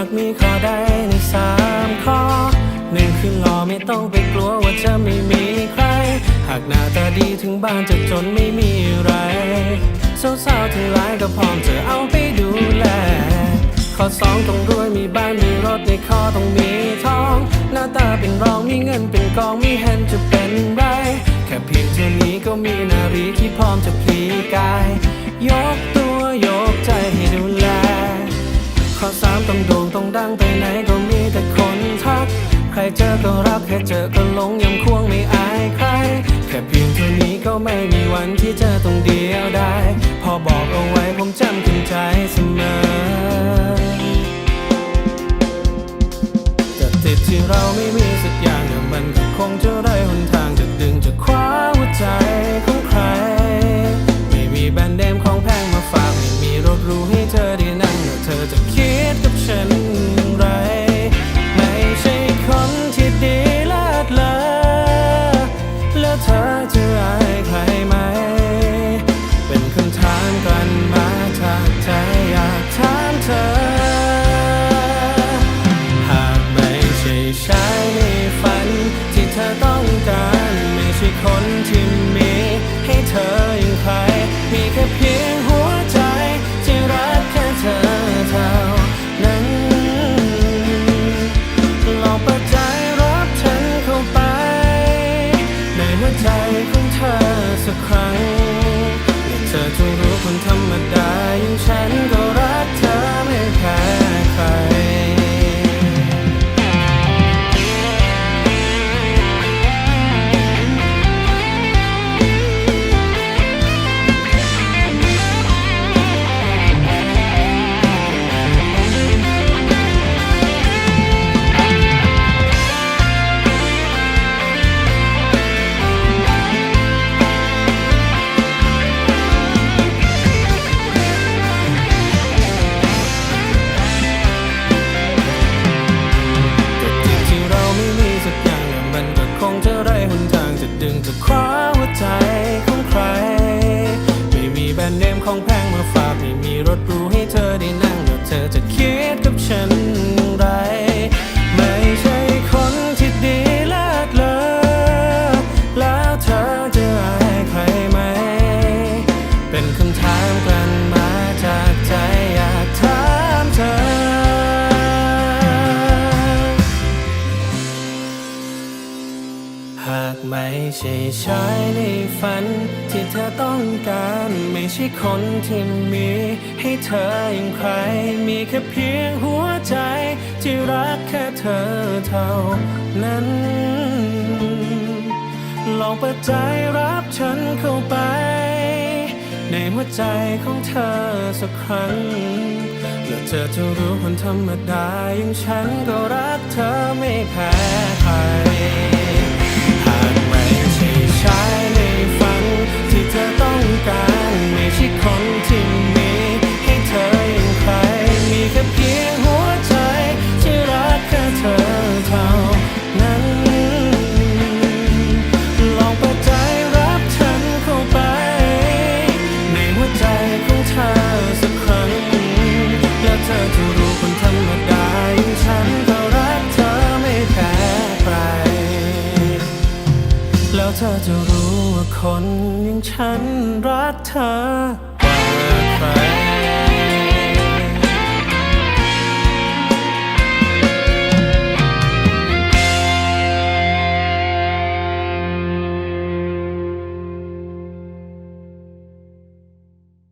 ากมีข้อใดในสามข้อหนึ่งคือหล่อไม่ต้องไปกลัวว่าจะไม่มีใคร หากหน้าตาดีถึงบ้านจะจนไม่มีอะไรสาวๆทั้งหลายก็พร้อมจะเอาไปดูแล ข้อสองต้องรวยมีบ้านมีรถในคอต้องมีทอง หน้าตาเป็นรองมีเงินเป็นกองมีแฮนจะเป็นไร แค่เพียงเท่านี้ก็มีนารีที่พร้อมจะพลีกาย ยกตัวยกใจให้ดูแล อสามต้องโด่งต้องดังไปไหนก็มีแต่คนทัก ใครเจอก็รักแค่เจอก็หลงยังควงไม่อายใคร แค่เพียงเท่านี้ก็ไม่มีวันที่จะต้องเดียวได้ พอบอกเอาไว้ผมจำขึ้นใจเสมอแต่ติดที่เราไม่มีสักอย่างเนี่ยมันก็คงจะได้หนทางจะดึงจะคว้าหัวใจ งและเธอจะรู้คนธรรมดาอย่างฉันก็ จะดึงจะคว้าหัวใจของใคร ไม่มีแบรนด์เนมของแพงมาฝากไม่มีรถหรูให้เธอได้นั่งแล้วเธอจะคิดกับฉัน ไม่ใช่ชายในฝัน ที่เธอต้องการ ไม่ใช่คนที่มี ให้เธออย่างใคร มีแค่เพียงหัวใจ ที่รักแค่เธอเท่านั้น ลองเปิดใจรับฉันเข้าไป ในหัวใจของเธอสักครั้งแล้วเธอจะรู้คนธรรมดาอย่างฉันก็รักเธอไม่แพ้ใคร ฉันรักเธอกว่าใคร